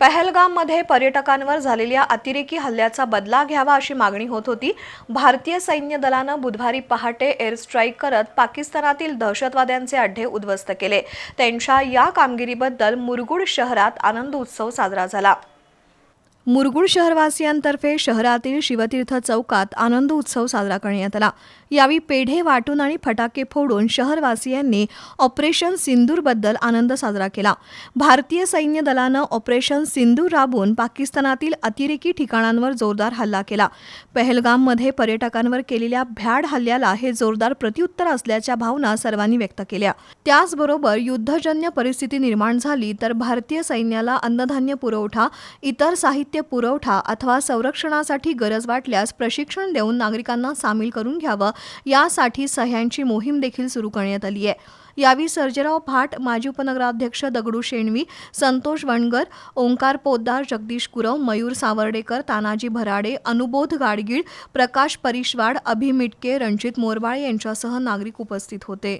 पहलगाममध्ये पर्यटकांवर झालेल्या अतिरेकी हल्ल्याचा बदला घ्यावा अशी मागणी होत होती. भारतीय सैन्य दलानं बुधवारी पहाटे एअर स्ट्राईक करत पाकिस्तानातील दहशतवाद्यांचे अड्डे उद्ध्वस्त केले. त्यांच्या या कामगिरीबद्दल मुरगुड शहरात आनंद उत्सव साजरा झाला. मुरगुड शहरवासियांतर्फे शहरातील शिवतीर्थ चौकात आनंद उत्सव साजरा करण्यात आला. यावेळी पेढे वाटून आणि फटाके फोडून शहरवासियांनी ऑपरेशन सिंदूरबद्दल आनंद साजरा केला. भारतीय सैन्य दलानं ऑपरेशन सिंदूर राबून पाकिस्तानातील अतिरेकी ठिकाणांवर जोरदार हल्ला केला. पहलगाममध्ये पर्यटकांवर केलेल्या भ्याड हल्ल्याला हे जोरदार प्रत्युत्तर असल्याच्या भावना सर्वांनी व्यक्त केल्या. त्याचबरोबर युद्धजन्य परिस्थिती निर्माण झाली तर भारतीय सैन्याला अन्नधान्य पुरवठा इतर साहित्य पुरवठा अथवा संरक्षणासाठी गरज वाटल्यास प्रशिक्षण देऊन नागरिकांना सामील करून घ्यावं. यासाठी सह्यांची मोहीम देखील सुरू करण्यात आली आहे. यावेळी सर्जेराव भाट माजी उपनगराध्यक्ष दगडू शेणवी संतोष वणगर ओंकार पोद्दार जगदीश कुरव मयूर सावर्डेकर तानाजी भराडे अनुबोध गाडगीळ प्रकाश परिशवाड अभिमिटके रणजित मोरबाळे यांच्यासह नागरिक उपस्थित होते.